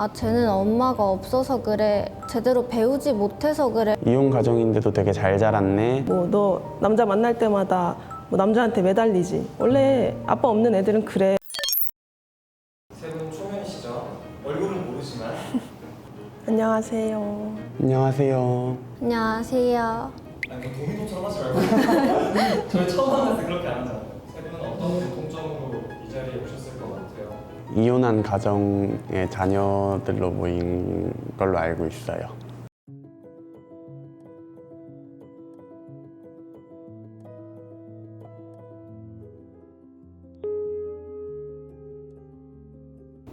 아, 쟤는 엄마가 없어서 그래. 제대로 배우지 못해서 그래. 이혼 가정인데도 되게 잘 자랐네. 뭐 너 남자 만날 때마다 뭐 남자한테 매달리지. 원래 아빠 없는 애들은 그래. 세 분 초면이시죠? 얼굴은 모르지만 안녕하세요. 안녕하세요. 안녕하세요. 아니 뭐 동의도처럼 하지 말고 저희 처음 하면서 그렇게 안 하잖아요 세 분은 어떤 공통점으로 이 자리에 오셨을 것 같아요? 이혼한 가정의 자녀들로 모인 걸로 알고 있어요.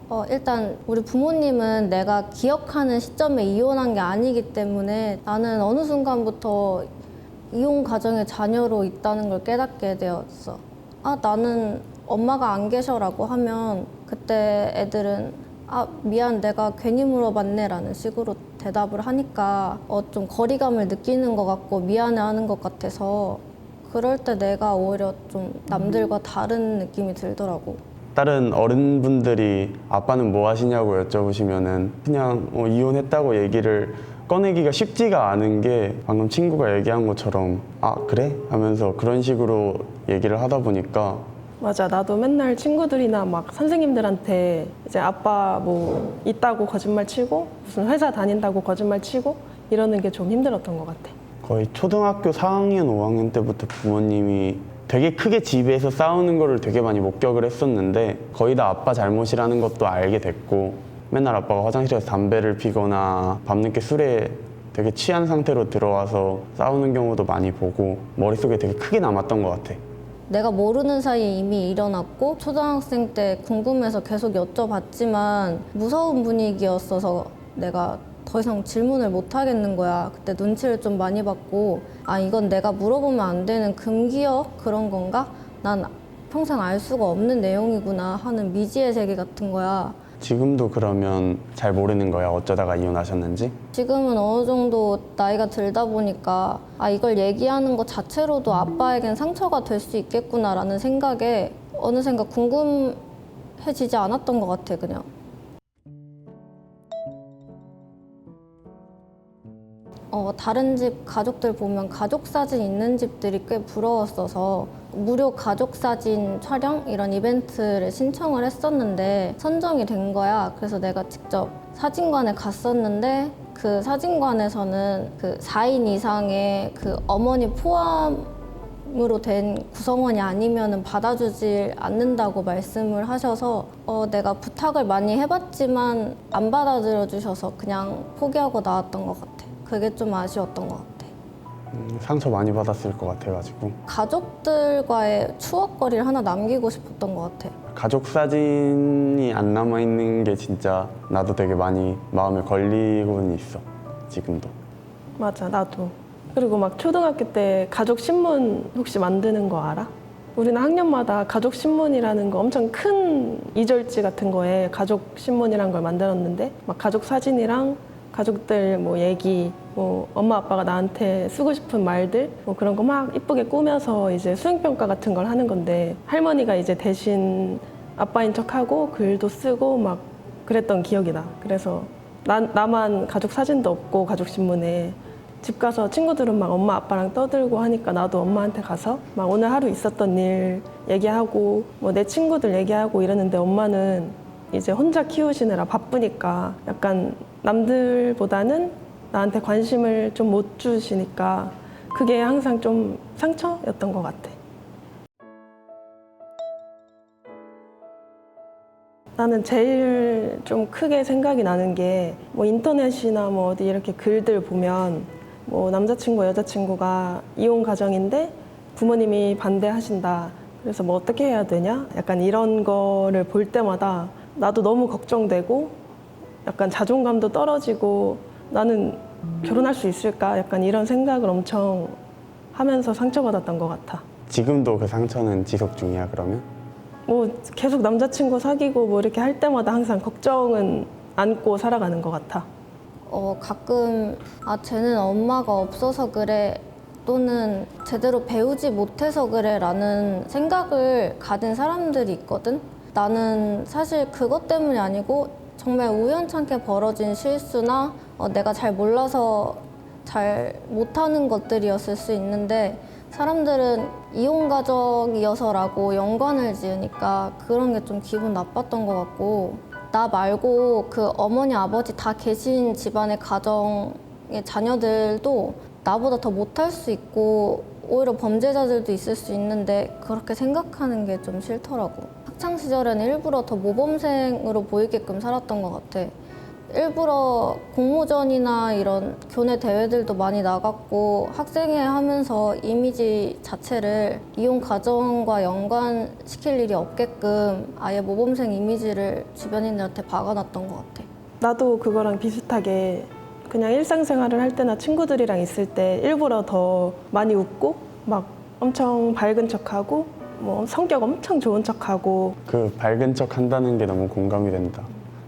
어, 일단 우리 부모님은 내가 기억하는 시점에 이혼한 게 아니기 때문에 나는 어느 순간부터 이혼 가정의 자녀로 있다는 걸 깨닫게 되었어. 아, 나는 엄마가 안 계셔라고 하면 그때 애들은 아, 미안, 내가 괜히 물어봤네라는 식으로 대답을 하니까 어, 좀 거리감을 느끼는 것 같고 미안해 하는 것 같아서 그럴 때 내가 오히려 좀 남들과 다른 느낌이 들더라고. 다른 어른분들이 아빠는 뭐 하시냐고 여쭤보시면은 그냥 어, 이혼했다고 얘기를 꺼내기가 쉽지가 않은 게 방금 친구가 얘기한 것처럼 아 그래 하면서 그런 식으로 얘기를 하다 보니까 맞아. 나도 맨날 친구들이나 막 선생님들한테 이제 아빠 뭐 있다고 거짓말 치고 무슨 회사 다닌다고 거짓말 치고 이러는 게 좀 힘들었던 것 같아. 거의 초등학교 4학년 5학년 때부터 부모님이 되게 크게 집에서 싸우는 거를 되게 많이 목격을 했었는데 거의 다 아빠 잘못이라는 것도 알게 됐고 맨날 아빠가 화장실에서 담배를 피거나 밤늦게 술에 되게 취한 상태로 들어와서 싸우는 경우도 많이 보고 머릿속에 되게 크게 남았던 것 같아. 내가 모르는 사이에 이미 일어났고 초등학생 때 궁금해서 계속 여쭤봤지만 무서운 분위기였어서 내가 더 이상 질문을 못 하겠는 거야. 그때 눈치를 좀 많이 받고 아 이건 내가 물어보면 안 되는 금기어 그런 건가? 난 평생 알 수가 없는 내용이구나 하는 미지의 세계 같은 거야. 지금도 그러면 잘 모르는 거야 어쩌다가 이혼하셨는지? 지금은 어느 정도 나이가 들다 보니까 아 이걸 얘기하는 것 자체로도 아빠에겐 상처가 될 수 있겠구나라는 생각에 어느샌가 궁금해지지 않았던 것 같아 그냥 어, 다른 집 가족들 보면 가족 사진 있는 집들이 꽤 부러웠어서 무료 가족 사진 촬영 이런 이벤트를 신청을 했었는데 선정이 된 거야. 그래서 내가 직접 사진관에 갔었는데 그 사진관에서는 그 4인 이상의 그 어머니 포함으로 된 구성원이 아니면은 받아주질 않는다고 말씀을 하셔서 어, 내가 부탁을 많이 해봤지만 안 받아들여 주셔서 그냥 포기하고 나왔던 것 같아. 그게 좀 아쉬웠던 것 같아. 음, 상처 많이 받았을 것 같아가지고 가족들과의 추억거리를 하나 남기고 싶었던 것 같아. 가족 사진이 안 남아 있는 게 진짜 나도 되게 많이 마음에 걸리고는 있어 지금도. 맞아. 나도. 그리고 막 초등학교 때 가족 신문 혹시 만드는 거 알아? 우리는 학년마다 가족 신문이라는 거 엄청 큰 이절지 같은 거에 가족 신문이란 걸 만들었는데 막 가족 사진이랑 가족들 뭐 얘기 뭐 엄마 아빠가 나한테 쓰고 싶은 말들 뭐 그런 거 막 이쁘게 꾸며서 이제 수행평가 같은 걸 하는 건데 할머니가 이제 대신 아빠인 척하고 글도 쓰고 막 그랬던 기억이 나. 그래서 나, 나만 가족 사진도 없고 가족 신문에 집 가서 친구들은 막 엄마 아빠랑 떠들고 하니까 나도 엄마한테 가서 막 오늘 하루 있었던 일 얘기하고 뭐 내 친구들 얘기하고 이러는데 엄마는 이제 혼자 키우시느라 바쁘니까 약간 남들보다는 나한테 관심을 좀 못 주시니까 그게 항상 좀 상처였던 것 같아. 나는 제일 좀 크게 생각이 나는 게 뭐 인터넷이나 뭐 어디 이렇게 글들 보면 뭐 남자친구 여자친구가 이혼 가정인데 부모님이 반대하신다. 그래서 뭐 어떻게 해야 되냐? 약간 이런 거를 볼 때마다 나도 너무 걱정되고 약간 자존감도 떨어지고 나는 결혼할 수 있을까? 약간 이런 생각을 엄청 하면서 상처받았던 것 같아. 지금도 그 상처는 지속 중이야 그러면? 뭐 계속 남자친구 사귀고 뭐 이렇게 할 때마다 항상 걱정은 안고 살아가는 것 같아. 어, 가끔 아 쟤는 엄마가 없어서 그래 또는 제대로 배우지 못해서 그래라는 생각을 가진 사람들이 있거든. 나는 사실 그것 때문이 아니고 정말 우연찮게 벌어진 실수나 어, 내가 잘 몰라서 잘 못하는 것들이었을 수 있는데 사람들은 이혼 가정이어서라고 연관을 지으니까 그런 게 좀 기분 나빴던 것 같고 나 말고 그 어머니 아버지 다 계신 집안의 가정의 자녀들도 나보다 더 못할 수 있고 오히려 범죄자들도 있을 수 있는데 그렇게 생각하는 게 좀 싫더라고. 학창 시절에는 일부러 더 모범생으로 보이게끔 살았던 것 같아. 일부러 공모전이나 이런 교내 대회들도 많이 나갔고 학생회 하면서 이미지 자체를 이혼 가정과 연관시킬 일이 없게끔 아예 모범생 이미지를 주변인들한테 박아놨던 것 같아. 나도 그거랑 비슷하게 그냥 일상생활을 할 때나 친구들이랑 있을 때 일부러 더 많이 웃고 막 엄청 밝은 척하고 뭐 성격 엄청 좋은 척하고 그 밝은 척 한다는 게 너무 공감이 된다.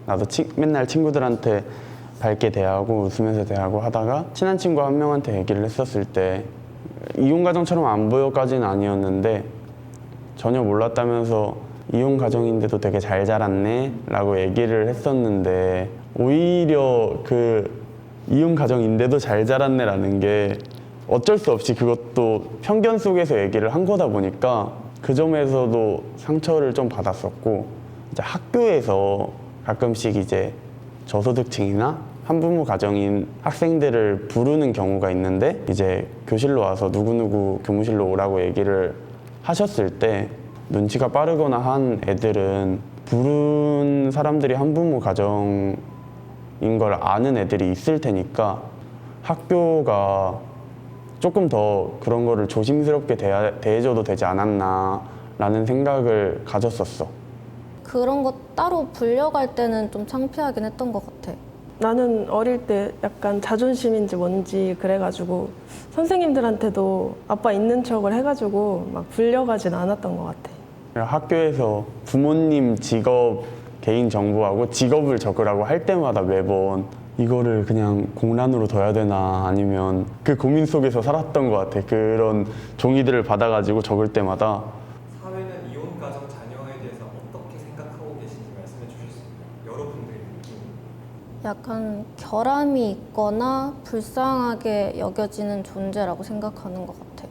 나도 치- 맨날 친구들한테 밝게 대하고 웃으면서 대하고 하다가 친한 친구 한 명한테 얘기를 했었을 때 이혼 가정처럼 안 보여까지는 아니었는데 전혀 몰랐다면서 이혼 가정인데도 되게 잘 자랐네 라고 얘기를 했었는데 오히려 그 이혼 가정인데도 잘 자랐네 라는 게 어쩔 수 없이 그것도 편견 속에서 얘기를 한 거다 보니까 그 점에서도 상처를 좀 받았었고 이제 학교에서 가끔씩 이제 저소득층이나 한부모 가정인 학생들을 부르는 경우가 있는데 이제 교실로 와서 누구누구 교무실로 오라고 얘기를 하셨을 때 눈치가 빠르거나 한 애들은 부른 사람들이 한부모 가정인 걸 아는 애들이 있을 테니까 학교가 조금 더 그런 거를 조심스럽게 대하, 대해줘도 되지 않았나라는 생각을 가졌었어. 그런 거 따로 불려갈 때는 좀 창피하긴 했던 것 같아. 나는 어릴 때 약간 자존심인지 뭔지 그래가지고 선생님들한테도 아빠 있는 척을 해가지고 막 불려가진 않았던 것 같아. 학교에서 부모님 직업 개인 정보하고 직업을 적으라고 할 때마다 매번 이거를 그냥 공란으로 둬야 되나 아니면 그 고민 속에서 살았던 것 같아. 그런 종이들을 받아가지고 적을 때마다 사회는 이혼 가정 자녀에 대해서 어떻게 생각하고 계신지 말씀해 주실 수 있나요? 여러분들의 느낌. 약간 결함이 있거나 불쌍하게 여겨지는 존재라고 생각하는 것 같아.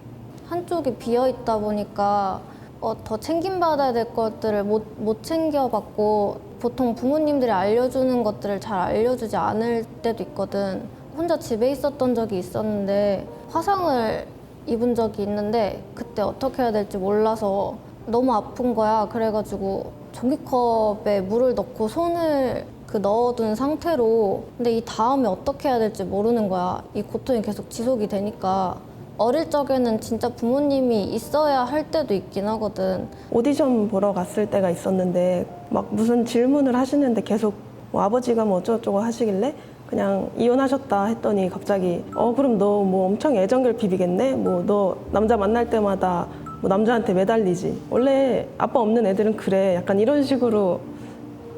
한쪽이 비어 있다 보니까 어, 더 챙김받아야 될 것들을 못, 못 챙겨받고 보통 부모님들이 알려주는 것들을 잘 알려주지 않을 때도 있거든. 혼자 집에 있었던 적이 있었는데 화상을 입은 적이 있는데 그때 어떻게 해야 될지 몰라서 너무 아픈 거야. 그래가지고 종이컵에 물을 넣고 손을 그 넣어둔 상태로 근데 이 다음에 어떻게 해야 될지 모르는 거야. 이 고통이 계속 지속이 되니까 어릴 적에는 진짜 부모님이 있어야 할 때도 있긴 하거든. 오디션 보러 갔을 때가 있었는데 막 무슨 질문을 하시는데 계속 뭐 아버지가 뭐 어쩌고저쩌고 하시길래 그냥 이혼하셨다 했더니 갑자기 어 그럼 너 뭐 엄청 애정결 비비겠네? 뭐 너 남자 만날 때마다 뭐 남자한테 매달리지? 원래 아빠 없는 애들은 그래. 약간 이런 식으로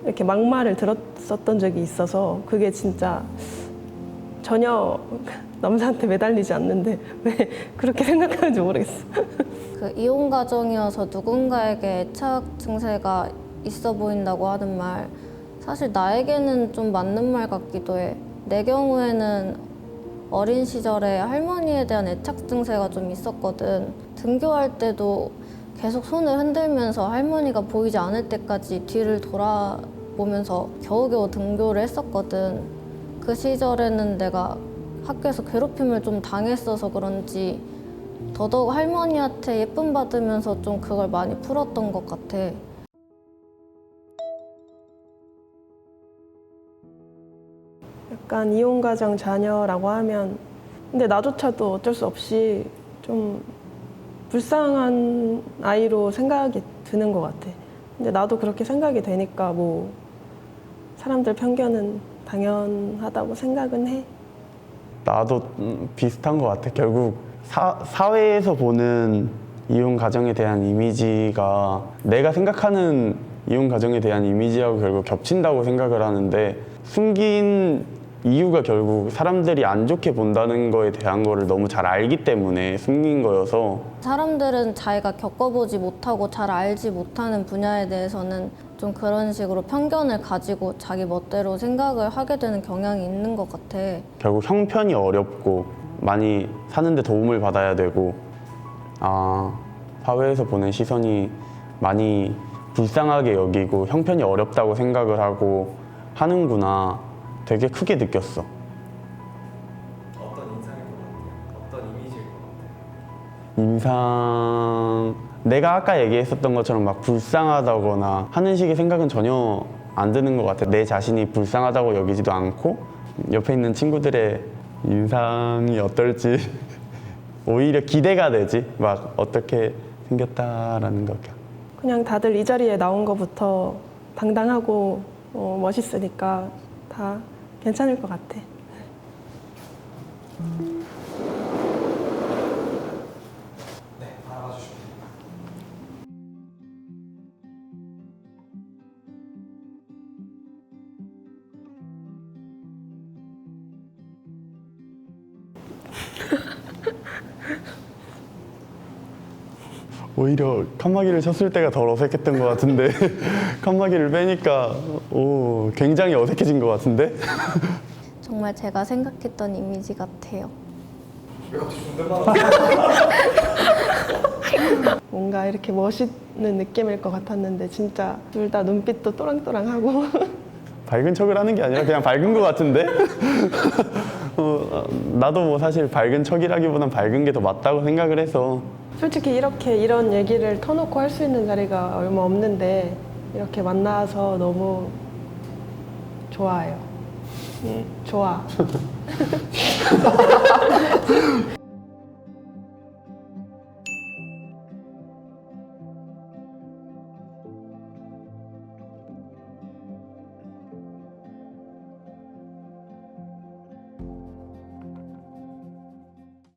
이렇게 막말을 들었었던 적이 있어서 그게 진짜 전혀 남자한테 매달리지 않는데 왜 그렇게 생각하는지 모르겠어. 그 이혼 가정이어서 누군가에게 애착 증세가 있어 보인다고 하는 말 사실 나에게는 좀 맞는 말 같기도 해. 내 경우에는 어린 시절에 할머니에 대한 애착 증세가 좀 있었거든. 등교할 때도 계속 손을 흔들면서 할머니가 보이지 않을 때까지 뒤를 돌아보면서 겨우겨우 등교를 했었거든. 그 시절에는 내가 학교에서 괴롭힘을 좀 당했어서 그런지 더더욱 할머니한테 예쁨 받으면서 좀 그걸 많이 풀었던 것 같아. 약간 이혼 가정 자녀라고 하면 근데 나조차도 어쩔 수 없이 좀 불쌍한 아이로 생각이 드는 것 같아. 근데 나도 그렇게 생각이 되니까 뭐 사람들 편견은 당연하다고 생각은 해. 나도 음, 비슷한 것 같아. 결국 사, 사회에서 보는 이혼 가정에 대한 이미지가 내가 생각하는 이혼 가정에 대한 이미지하고 결국 겹친다고 생각을 하는데 숨긴 이유가 결국 사람들이 안 좋게 본다는 거에 대한 거를 너무 잘 알기 때문에 숨긴 거여서 사람들은 자기가 겪어보지 못하고 잘 알지 못하는 분야에 대해서는 좀 그런 식으로 편견을 가지고 자기 멋대로 생각을 하게 되는 경향이 있는 것 같아. 결국 형편이 어렵고 많이 사는데 도움을 받아야 되고 아 사회에서 보는 시선이 많이 불쌍하게 여기고 형편이 어렵다고 생각을 하고 하는구나 되게 크게 느꼈어. 어떤 인상일 것 같아요? 어떤 이미지일 것 같아요? 인상 내가 아까 얘기했었던 것처럼 막 불쌍하다거나 하는 식의 생각은 전혀 안 드는 것 같아. 내 자신이 불쌍하다고 여기지도 않고 옆에 있는 친구들의 인상이 어떨지 오히려 기대가 되지. 막 어떻게 생겼다라는 거. 그냥 다들 이 자리에 나온 것부터 당당하고 어, 멋있으니까 다 괜찮을 것 같아. 오히려 칸막이를 쳤을 때가 덜 어색했던 것 같은데 칸막이를 빼니까 오 굉장히 어색해진 것 같은데? 정말 제가 생각했던 이미지 같아요. 왜 갑자기 존댓말 뭔가 이렇게 멋있는 느낌일 것 같았는데 진짜 둘 다 눈빛도 또랑또랑하고. 밝은 척을 하는 게 아니라 그냥 밝은 것 같은데 어, 나도 뭐 사실 밝은 척이라기보단 밝은 게 더 맞다고 생각을 해서 솔직히 이렇게 이런 얘기를 터놓고 할 수 있는 자리가 얼마 없는데 이렇게 만나서 너무 좋아요. 음, 좋아.